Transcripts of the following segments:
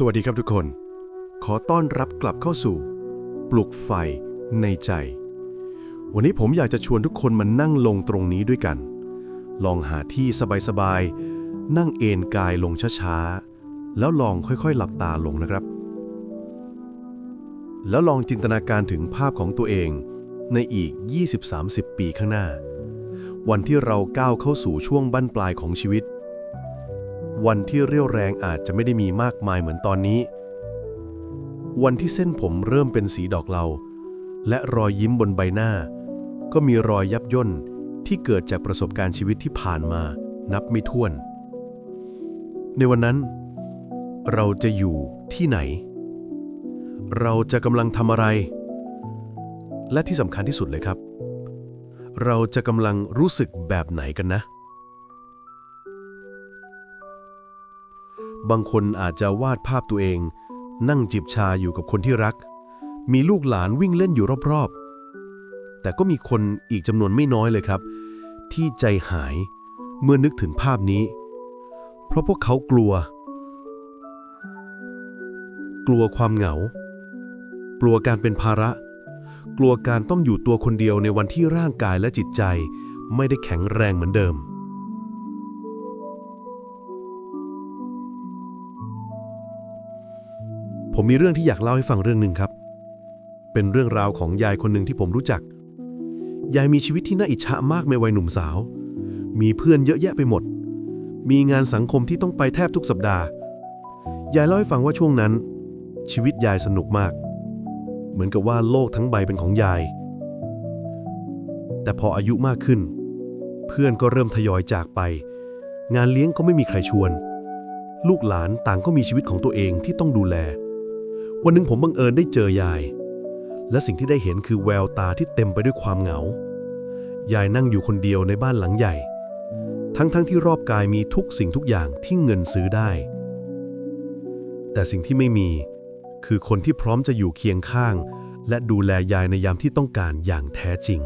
สวัสดีครับทุกคน ขอต้อนรับกลับเข้าสู่ ปลุกไฟในใจ วันนี้ผมอยากจะชวนทุกคนมานั่งลงตรงนี้ด้วยกัน ลองหาที่สบายๆ นั่งเอนกายลงช้าๆ แล้วลองค่อยๆ หลับตาลงนะครับ แล้วลองจินตนาการถึงภาพของตัวเองในอีก 20-30 ปีข้างหน้า วันที่เราก้าวเข้าสู่ช่วงบั้นปลายของชีวิต วันที่เรี่ยวแรงอาจจะไม่ได้มีมากมายเหมือนตอนนี้ วันที่เส้นผมเริ่มเป็นสีดอกเหลาและรอยยิ้มบนใบหน้า ก็มีรอยยับย่นที่เกิดจากประสบการณ์ชีวิตที่ผ่านมานับไม่ถ้วน ในวันนั้น เราจะอยู่ที่ไหน เราจะกำลังทำอะไร และที่สำคัญที่สุดเลยครับ เราจะกำลังรู้สึกแบบไหนกันนะ บางคนอาจจะวาดภาพตัวเอง นั่งจิบชาอยู่กับคนที่รัก มีลูกหลานวิ่งเล่นอยู่รอบๆ แต่ก็มีคนอีกจำนวนไม่น้อยเลยครับ ที่ใจหายเมื่อนึกถึงภาพนี้ เพราะพวกเขากลัว กลัวความเหงา กลัวการเป็นภาระ กลัวการต้องอยู่ตัวคนเดียวในวันที่ร่างกายและจิตใจ ไม่ได้แข็งแรงเหมือนเดิม ผมมีเรื่องที่อยากเล่าให้ฟังเรื่องหนึ่งครับ เป็นเรื่องราวของยายคนหนึ่งที่ผมรู้จัก ยายมีชีวิตที่น่าอิจฉามากในวัยหนุ่มสาว มีเพื่อนเยอะแยะไปหมด มีงานสังคมที่ต้องไปแทบทุกสัปดาห์ ยายเล่าให้ฟังว่าช่วงนั้น ชีวิตยายสนุกมาก เหมือนกับว่าโลกทั้งใบเป็นของยาย แต่พออายุมากขึ้น เพื่อนก็เริ่มทยอยจากไป งานเลี้ยงก็ไม่มีใครชวน ลูกหลานต่างก็มีชีวิตของตัวเองที่ต้องดูแล วันหนึ่งผมบังเอิญได้เจอยาย และสิ่งที่ได้เห็นคือแววตาที่เต็มไปด้วยความเหงา ยายนั่งอยู่คนเดียวในบ้านหลังใหญ่ ทั้งๆทที่รอบกายมีทุกสิ่งทุกอย่างที่เงินซื้อได้ แต่สิ่งที่ไม่มีคือคนที่พร้อมจะอยู่เคียงข้าง และดูแลยายในยามที่ต้องการอย่างแท้จริง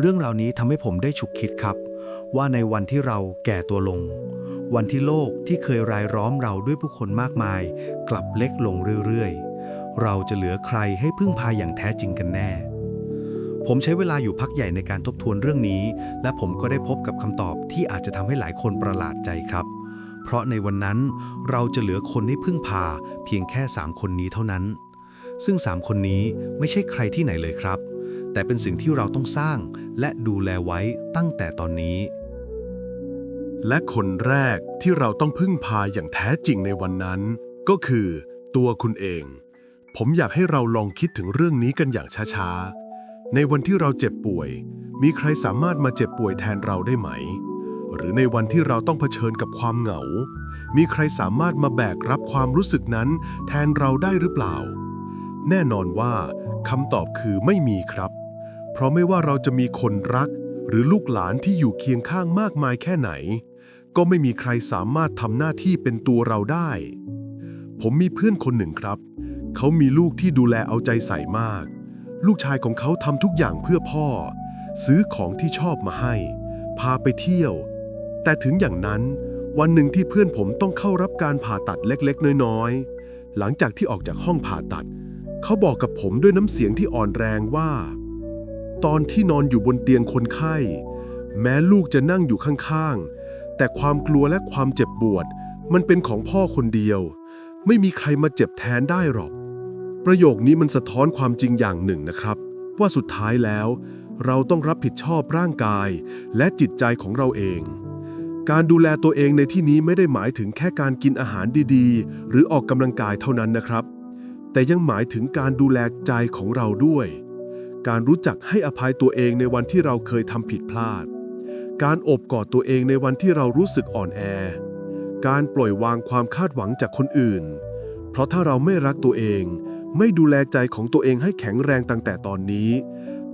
เรื่องราวนี้ทำให้ผมได้ฉุกคิดครับ ว่าในวันที่เราแก่ตัวลง วันที่โลกที่เคยรายล้อมเราด้วยผู้คนมากมาย กลับเล็กลงเรื่อยๆ เราจะเหลือใครให้พึ่งพาอย่างแท้จริงกันแน่ ผมใช้เวลาอยู่พักใหญ่ในการทบทวนเรื่องนี้ และผมก็ได้พบกับคำตอบที่อาจจะทำให้หลายคนประหลาดใจครับ เพราะในวันนั้นเราจะเหลือคนให้พึ่งพา เพียงแค่3คนนี้เท่านั้น ซึ่ง3คนนี้ไม่ใช่ใครที่ไหนเลยครับแต่เป็นสิ่งที่เราต้องสร้างและดูแลไว้ตั้งแต่ตอนนี้ และคนแรกที่เราต้องพึ่งพาอย่างแท้จริงในวันนั้น ก็คือตัวคุณเอง ผมอยากให้เราลองคิดถึงเรื่องนี้กันอย่างช้าๆ ในวันที่เราเจ็บป่วย มีใครสามารถมาเจ็บป่วยแทนเราได้ไหม หรือในวันที่เราต้องเผชิญกับความเหงา มีใครสามารถมาแบกรับความรู้สึกนั้น แทนเราได้หรือเปล่า แน่นอนว่าคำตอบคือไม่มีครับ เพราะไม่ว่าเราจะมีคนรัก หรือลูกหลานที่อยู่เคียงข้างมากมายแค่ไหน ก็ไม่มีใครสามารถทำหน้าที่เป็นตัวเราได้ ผมมีเพื่อนคนหนึ่งครับ เขามีลูกที่ดูแลเอาใจใส่มาก ลูกชายของเขาทำทุกอย่างเพื่อพ่อ ซื้อของที่ชอบมาให้ พาไปเที่ยว แต่ถึงอย่างนั้น วันหนึ่งที่เพื่อนผมต้องเข้ารับการผ่าตัดเล็กๆ น้อยๆ หลังจากที่ออกจากห้องผ่าตัด เขาบอกกับผมด้วยน้ำเสียงที่อ่อนแรงว่า ตอนที่นอนอยู่บนเตียงคนไข้ แม้ลูกจะนั่งอยู่ข้างๆ แต่ความกลัวและความเจ็บปวด มันเป็นของพ่อคนเดียว ไม่มีใครมาเจ็บแทนได้หรอก ประโยคนี้มันสะท้อนความจริงอย่างหนึ่งนะครับ ว่าสุดท้ายแล้ว เราต้องรับผิดชอบร่างกาย และจิตใจของเราเอง การดูแลตัวเองในที่นี้ไม่ได้หมายถึงแค่การกินอาหารดีๆ หรือออกกำลังกายเท่านั้นนะครับ แต่ยังหมายถึงการดูแลใจของเราด้วย การรู้จักให้อภัยตัวเองในวันที่เราเคยทำผิดพลาด การอบกอดตัวเองในวันที่เรารู้สึกอ่อนแอ การปล่อยวางความคาดหวังจากคนอื่น เพราะถ้าเราไม่รักตัวเอง ไม่ดูแลใจของตัวเองให้แข็งแรงตั้งแต่ตอนนี้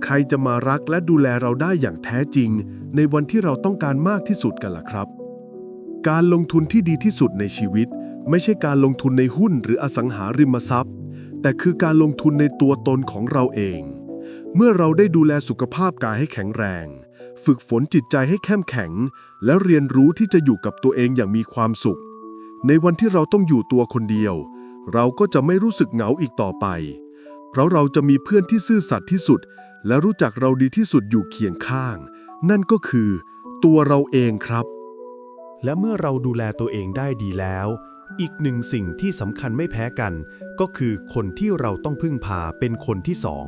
ใครจะมารักและดูแลเราได้อย่างแท้จริง ในวันที่เราต้องการมากที่สุดกันล่ะครับ การลงทุนที่ดีที่สุดในชีวิต ไม่ใช่การลงทุนในหุ้นหรืออสังหาริมทรัพย์ แต่คือการลงทุนในตัวตนของเราเอง เมื่อเราได้ดูแลสุขภาพกายให้แข็งแรง ฝึกฝนจิตใจให้เข้มแข็ง และเรียนรู้ที่จะอยู่กับตัวเองอย่างมีความสุข ในวันที่เราต้องอยู่ตัวคนเดียว เราก็จะไม่รู้สึกเหงาอีกต่อไป เพราะเราจะมีเพื่อนที่ซื่อสัตย์ที่สุด และรู้จักเราดีที่สุดอยู่เคียงข้าง นั่นก็คือ ตัวเราเองครับ และเมื่อเราดูแลตัวเองได้ดีแล้ว อีกหนึ่งสิ่งที่สำคัญไม่แพ้กัน ก็คือคนที่เราต้องพึ่งพาเป็นคนที่สอง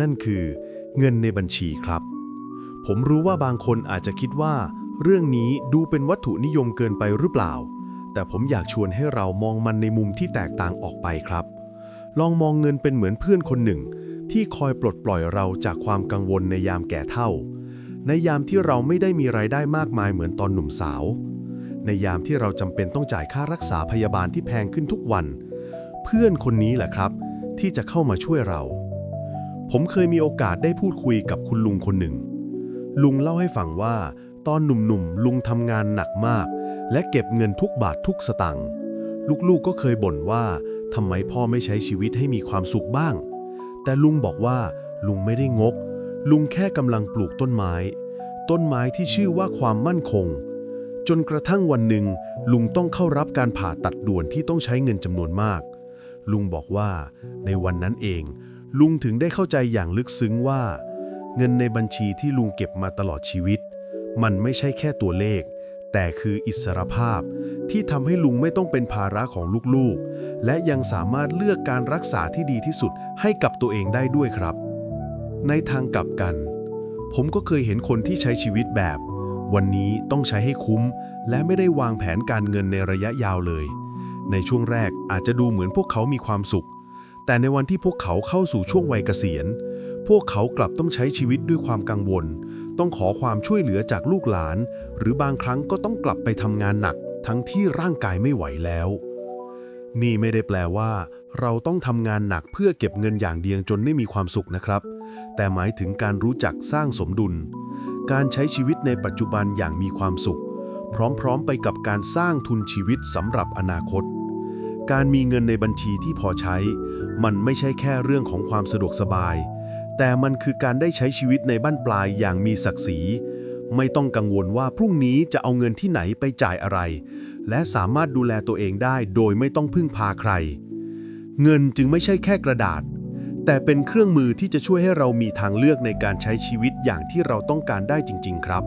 นั่นคือ เงินในบัญชีครับ ผมรู้ว่าบางคนอาจจะคิดว่า เรื่องนี้ดูเป็นวัตถุนิยมเกินไปหรือเปล่า แต่ผมอยากชวนให้เรามองมันในมุมที่แตกต่างออกไปครับ ลองมองเงินเป็นเหมือนเพื่อนคนหนึ่ง ที่คอยปลดปล่อยเราจากความกังวลในยามแก่เฒ่า ในยามที่เราไม่ได้มีรายได้มากมายเหมือนตอนหนุ่มสาว ในยามที่เราจำเป็นต้องจ่ายค่ารักษาพยาบาลที่แพงขึ้นทุกวัน เพื่อนคนนี้แหละครับ ที่จะเข้ามาช่วยเรา ผมเคยมีโอกาสได้พูดคุยกับคุณลุงคนหนึ่ง ลุงเล่าให้ฟังว่า ตอนหนุ่มๆ ลุงทำงานหนักมาก และเก็บเงินทุกบาททุกสตังค์ลูกๆก็เคยบ่นว่าทำไมพ่อไม่ใช้ชีวิตให้มีความสุขบ้าง แต่ลุงบอกว่า ลุงไม่ได้งก ลุงแค่กำลังปลูกต้นไม้ ต้นไม้ที่ชื่อว่าความมั่นคง จนกระทั่งวันหนึ่ง ลุงต้องเข้ารับการผ่าตัดด่วนที่ต้องใช้เงินจำนวนมาก ลุงบอกว่า ในวันนั้นเอง ลุงถึงได้เข้าใจอย่างลึกซึ้งว่า เงินในบัญชีที่ลุงเก็บมาตลอดชีวิต มันไม่ใช่แค่ตัวเลข แต่คืออิสรภาพที่ทำให้ลุงไม่ต้องเป็นภาระของลูกๆ และยังสามารถเลือกการรักษาที่ดีที่สุดให้กับตัวเองได้ด้วยครับ ในทางกลับกัน ผมก็เคยเห็นคนที่ใช้ชีวิตแบบ วันนี้ต้องใช้ให้คุ้ม และไม่ได้วางแผนการเงินในระยะยาวเลย ในช่วงแรกอาจจะดูเหมือนพวกเขามีความสุข แต่ในวันที่พวกเขาเข้าสู่ช่วงวัยเกษียณ พวกเขากลับต้องใช้ชีวิตด้วยความกังวล ต้องขอความช่วยเหลือจากลูกหลาน หรือบางครั้งก็ต้องกลับไปทำงานหนัก ทั้งที่ร่างกายไม่ไหวแล้ว นี่ไม่ได้แปลว่า เราต้องทำงานหนักเพื่อเก็บเงินอย่างเดียวจนไม่มีความสุขนะครับ แต่หมายถึงการรู้จักสร้างสมดุล การใช้ชีวิตในปัจจุบันอย่างมีความสุข พร้อมๆ ไปกับการสร้างทุนชีวิตสำหรับอนาคตการมีเงินในบัญชีที่พอใช้ มันไม่ใช่แค่เรื่องของความสะดวกสบาย แต่มันคือการได้ใช้ชีวิตในบ้านปลายอย่างมีศักดิ์ศรี ไม่ต้องกังวลว่าพรุ่งนี้จะเอาเงินที่ไหนไปจ่ายอะไร และสามารถดูแลตัวเองได้โดยไม่ต้องพึ่งพาใคร เงินจึงไม่ใช่แค่กระดาษ แต่เป็นเครื่องมือที่จะช่วยให้เรามีทางเลือกในการใช้ชีวิตอย่างที่เราต้องการได้จริง ๆ ครับ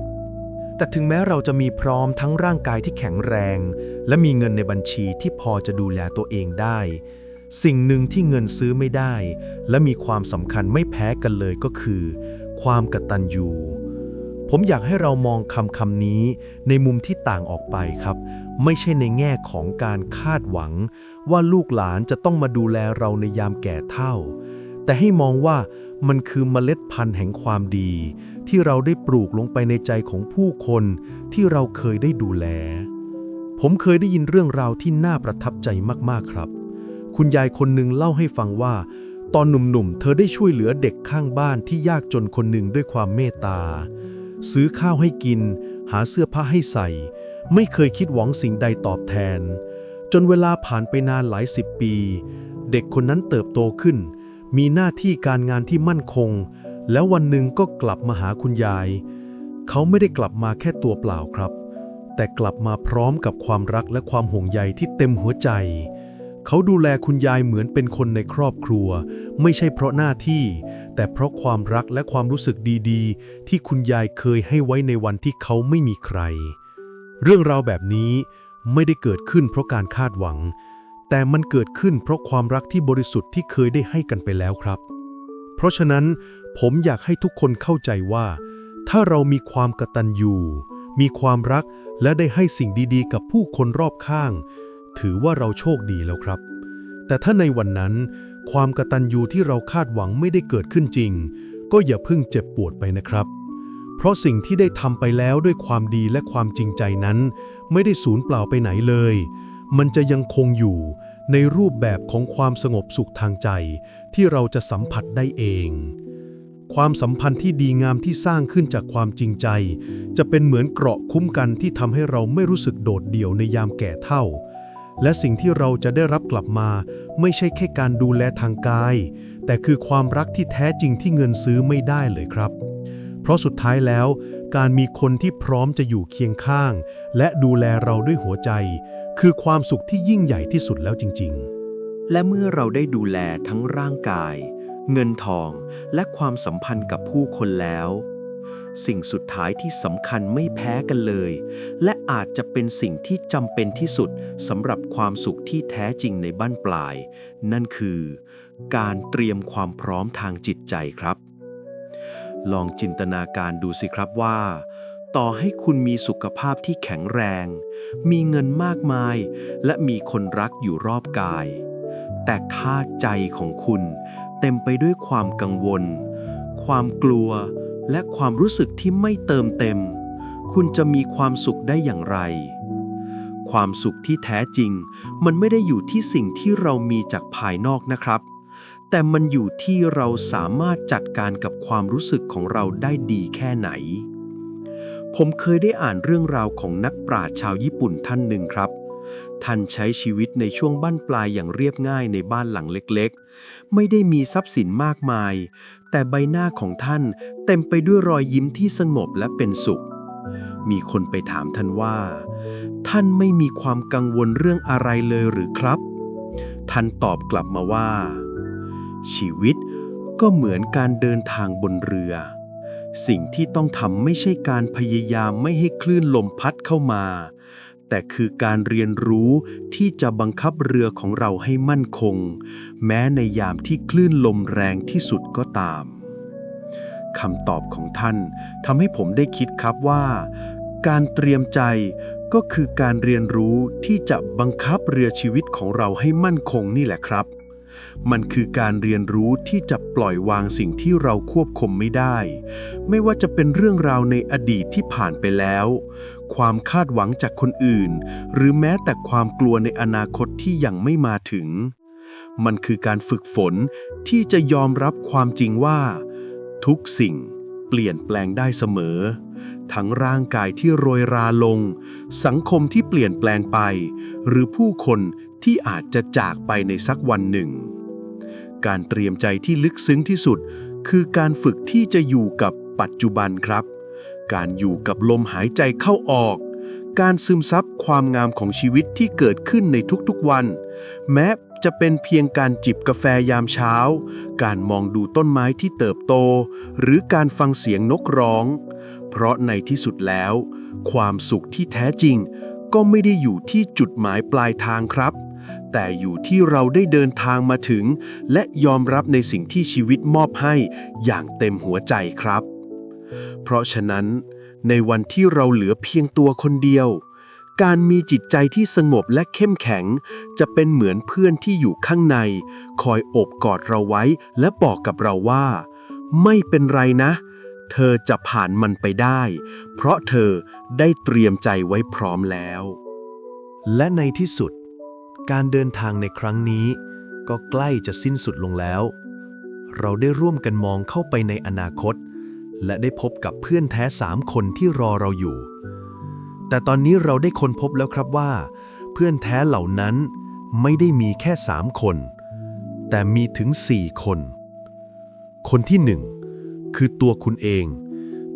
แต่ถึงแม้เราจะมีพร้อมทั้งร่างกายที่แข็งแรง และมีเงินในบัญชีที่พอจะดูแลตัวเองได้ สิ่งหนึ่งที่เงินซื้อไม่ได้ และมีความสำคัญไม่แพ้กันเลยก็คือ ความกตัญญูผมอยากให้เรามองคำคำนี้ในมุมที่ต่างออกไปครับ ไม่ใช่ในแง่ของการคาดหวัง ว่าลูกหลานจะต้องมาดูแลเราในยามแก่เฒ่า แต่ให้มองว่ามันคือเมล็ดพันธุ์แห่งความดี ที่เราได้ปลูกลงไปในใจของผู้คนที่เราเคยได้ดูแล ผมเคยได้ยินเรื่องราวที่น่าประทับใจมากๆครับ คุณยายคนหนึ่งเล่าให้ฟังว่า ตอนหนุ่มๆ เธอได้ช่วยเหลือเด็กข้างบ้านที่ยากจนคนหนึ่งด้วยความเมตตา ซื้อข้าวให้กิน หาเสื้อผ้าให้ใส่ ไม่เคยคิดหวังสิ่งใดตอบแทน จนเวลาผ่านไปนานหลายสิบปี เด็กคนนั้นเติบโตขึ้น มีหน้าที่การงานที่มั่นคง แล้ววันหนึ่งก็กลับมาหาคุณยาย เขาไม่ได้กลับมาแค่ตัวเปล่าครับ แต่กลับมาพร้อมกับความรักและความห่วงใยที่เต็มหัวใจ เขาดูแลคุณยายเหมือนเป็นคนในครอบครัว ไม่ใช่เพราะหน้าที่ แต่เพราะความรักและความรู้สึกดีๆ ที่คุณยายเคยให้ไว้ในวันที่เขาไม่มีใคร เรื่องราวแบบนี้ไม่ได้เกิดขึ้นเพราะการคาดหวัง แต่มันเกิดขึ้นเพราะความรักที่บริสุทธิ์ที่เคยได้ให้กันไปแล้วครับ เพราะฉะนั้นผมอยากให้ทุกคนเข้าใจว่า ถ้าเรามีความกตัญญูมีความรักและได้ให้สิ่งดีๆ กับผู้คนรอบข้าง ถือว่าเราโชคดีแล้วครับ แต่ถ้าในวันนั้น ความกระตัญญูที่เราคาดหวังไม่ได้เกิดขึ้นจริง ก็อย่าเพิ่งเจ็บปวดไปนะครับ เพราะสิ่งที่ได้ทำไปแล้วด้วยความดีและความจริงใจนั้น ไม่ได้สูญเปล่าไปไหนเลย มันจะยังคงอยู่ในรูปแบบของความสงบสุขทางใจ ที่เราจะสัมผัสได้เอง ความสัมพันธ์ที่ดีงามที่สร้างขึ้นจากความจริงใจ จะเป็นเหมือนเกราะคุ้มกันที่ทำให้เราไม่รู้สึกโดดเดี่ยวในยามแก่เฒ่า และสิ่งที่เราจะได้รับกลับมา ไม่ใช่แค่การดูแลทางกาย แต่คือความรักที่แท้จริงที่เงินซื้อไม่ได้เลยครับ เพราะสุดท้ายแล้ว การมีคนที่พร้อมจะอยู่เคียงข้าง และดูแลเราด้วยหัวใจ คือความสุขที่ยิ่งใหญ่ที่สุดแล้วจริงและเมื่อเราได้ดูแลทั้งร่างกาย เงินทอง และความสัมพันธ์กับผู้คนแล้วสิ่งสุดท้ายที่สำคัญไม่แพ้กันเลย และ อาจจะเป็นสิ่งที่จำเป็นที่สุดสำหรับความสุขที่แท้จริงในบ้านปลาย นั่นคือ การเตรียมความพร้อมทางจิตใจครับ ลองจินตนาการดูสิครับว่า ต่อให้คุณมีสุขภาพที่แข็งแรง มีเงินมากมาย และมีคนรักอยู่รอบกาย แต่ถ้าใจของคุณเต็มไปด้วยความกังวล ความกลัว และความรู้สึกที่ไม่เติมเต็ม คุณจะมีความสุขได้อย่างไร ความสุขที่แท้จริง มันไม่ได้อยู่ที่สิ่งที่เรามีจากภายนอกนะครับ แต่มันอยู่ที่เราสามารถจัดการกับความรู้สึกของเราได้ดีแค่ไหน ผมเคยได้อ่านเรื่องราวของนักปราชญ์ชาวญี่ปุ่นท่านหนึ่งครับท่านใช้ชีวิตในช่วงบั้นปลายอย่างเรียบง่ายในบ้านหลังเล็กๆ ไม่ได้มีทรัพย์สินมากมาย แต่ใบหน้าของท่านเต็มไปด้วยรอยยิ้มที่สงบและเป็นสุข มีคนไปถามท่านว่า ท่านไม่มีความกังวลเรื่องอะไรเลยหรือครับ ท่านตอบกลับมาว่า ชีวิตก็เหมือนการเดินทางบนเรือ สิ่งที่ต้องทำไม่ใช่การพยายามไม่ให้คลื่นลมพัดเข้ามา แต่คือการเรียนรู้ที่จะบังคับเรือของเราให้มั่นคง แม้ในยามที่คลื่นลมแรงที่สุดก็ตาม คำตอบของท่านทำให้ผมได้คิดครับว่า การเตรียมใจก็คือการเรียนรู้ที่จะบังคับเรือชีวิตของเราให้มั่นคงนี่แหละครับ มันคือการเรียนรู้ที่จะปล่อยวางสิ่งที่เราควบคุมไม่ได้ ไม่ว่าจะเป็นเรื่องราวในอดีตที่ผ่านไปแล้ว ความคาดหวังจากคนอื่น หรือแม้แต่ความกลัวในอนาคตที่ยังไม่มาถึง มันคือการฝึกฝนที่จะยอมรับความจริงว่า ทุกสิ่งเปลี่ยนแปลงได้เสมอ ทั้งร่างกายที่โรยราลง สังคมที่เปลี่ยนแปลงไป หรือผู้คนที่อาจจะจากไปในสักวันหนึ่ง การเตรียมใจที่ลึกซึ้งที่สุด คือการฝึกที่จะอยู่กับปัจจุบันครับ การอยู่กับลมหายใจเข้าออก การซึมซับความงามของชีวิตที่เกิดขึ้นในทุกๆวัน แม้ จะเป็นเพียงการจิบกาแฟยามเช้า การมองดูต้นไม้ที่เติบโต หรือการฟังเสียงนกร้อง เพราะในที่สุดแล้ว ความสุขที่แท้จริง ก็ไม่ได้อยู่ที่จุดหมายปลายทางครับ แต่อยู่ที่เราได้เดินทางมาถึง และยอมรับในสิ่งที่ชีวิตมอบให้อย่างเต็มหัวใจครับ เพราะฉะนั้น ในวันที่เราเหลือเพียงตัวคนเดียว การมีจิตใจที่สงบและเข้มแข็ง จะเป็นเหมือนเพื่อนที่อยู่ข้างใน คอยโอบกอดเราไว้และบอกกับเราว่า ไม่เป็นไรนะ เธอจะผ่านมันไปได้ เพราะเธอได้เตรียมใจไว้พร้อมแล้ว และในที่สุด การเดินทางในครั้งนี้ ก็ใกล้จะสิ้นสุดลงแล้ว เราได้ร่วมกันมองเข้าไปในอนาคต และได้พบกับเพื่อนแท้สามคนที่รอเราอยู่ แต่ตอนนี้เราได้ค้นพบแล้วครับว่า เพื่อนแท้เหล่านั้นไม่ได้มีแค่สามคน แต่มีถึงสี่คน คนที่หนึ่งคือตัวคุณเอง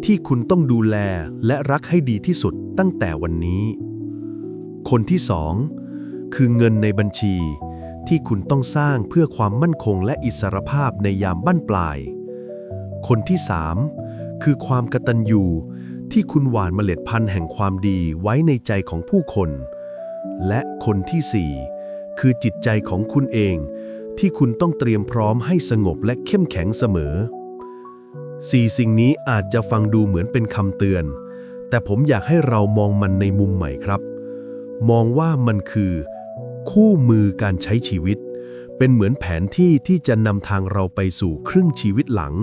ที่คุณต้องดูแลและรักให้ดีที่สุดตั้งแต่วันนี้ คนที่สองคือเงินในบัญชีที่คุณต้องสร้างเพื่อความมั่นคงและอิสรภาพในยามบั้นปลาย คนที่สามคือความกตัญญู ที่คุณหว่านเมล็ดพันธุ์แห่งความดีไว้ในใจของผู้คน และคนที่สี่คือจิตใจของคุณเอง ที่คุณต้องเตรียมพร้อมให้สงบและเข้มแข็งเสมอสี่สิ่งนี้อาจจะฟังดูเหมือนเป็นคำเตือน แต่ผมอยากให้เรามองมันในมุมใหม่ครับ มองว่ามันคือ คู่มือการใช้ชีวิต เป็นเหมือนแผนที่ที่จะนำทางเราไปสู่ครึ่งชีวิตหลัง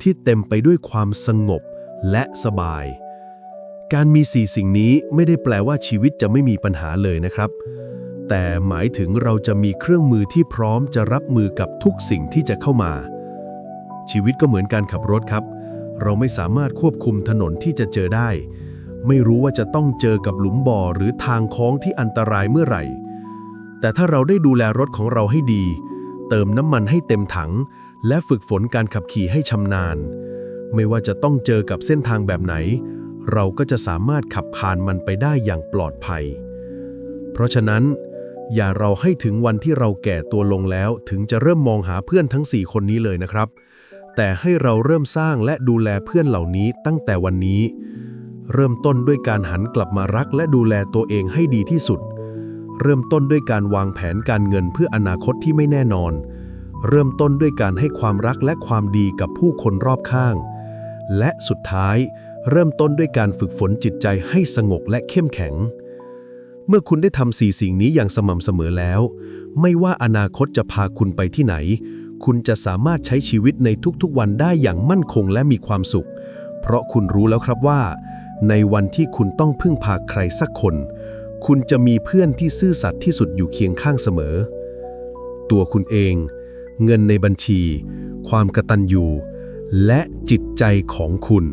ที่เต็มไปด้วยความสงบและสบาย การมีสี่สิ่งนี้ไม่ได้แปลว่าชีวิตจะไม่มีปัญหาเลยนะครับ แต่หมายถึงเราจะมีเครื่องมือที่พร้อมจะรับมือกับทุกสิ่งที่จะเข้ามา ชีวิตก็เหมือนการขับรถครับ เราไม่สามารถควบคุมถนนที่จะเจอได้ ไม่รู้ว่าจะต้องเจอกับหลุมบ่อหรือทางโค้งที่อันตรายเมื่อไหร่ แต่ถ้าเราได้ดูแลรถของเราให้ดี เติมน้ำมันให้เต็มถัง และฝึกฝนการขับขี่ให้ชำนาญ ไม่ว่าจะต้องเจอกับเส้นทางแบบไหน เราก็จะสามารถขับผ่านมันไปได้อย่างปลอดภัย เพราะฉะนั้น อย่าเราให้ถึงวันที่เราแก่ตัวลงแล้วถึงจะเริ่มมองหาเพื่อนทั้ง 4 คนนี้เลยนะครับ แต่ให้เราเริ่มสร้างและดูแลเพื่อนเหล่านี้ตั้งแต่วันนี้ เริ่มต้นด้วยการหันกลับมารักและดูแลตัวเองให้ดีที่สุด เริ่มต้นด้วยการวางแผนการเงินเพื่ออนาคตที่ไม่แน่นอน เริ่มต้นด้วยการให้ความรักและความดีกับผู้คนรอบข้าง และสุดท้าย เริ่มต้นด้วยการฝึกฝนจิตใจให้สงบและเข้มแข็ง เมื่อคุณได้ทำสี่สิ่งนี้อย่างสม่ำเสมอแล้ว ไม่ว่าอนาคตจะพาคุณไปที่ไหน คุณจะสามารถใช้ชีวิตในทุกๆวันได้อย่างมั่นคงและมีความสุข เพราะคุณรู้แล้วครับว่า ในวันที่คุณต้องพึ่งพาใครสักคน คุณจะมีเพื่อนที่ซื่อสัตย์ที่สุดอยู่เคียงข้างเสมอ ตัวคุณเอง เงินในบัญชี ความกระตันอยู่และจิตใจของคุณ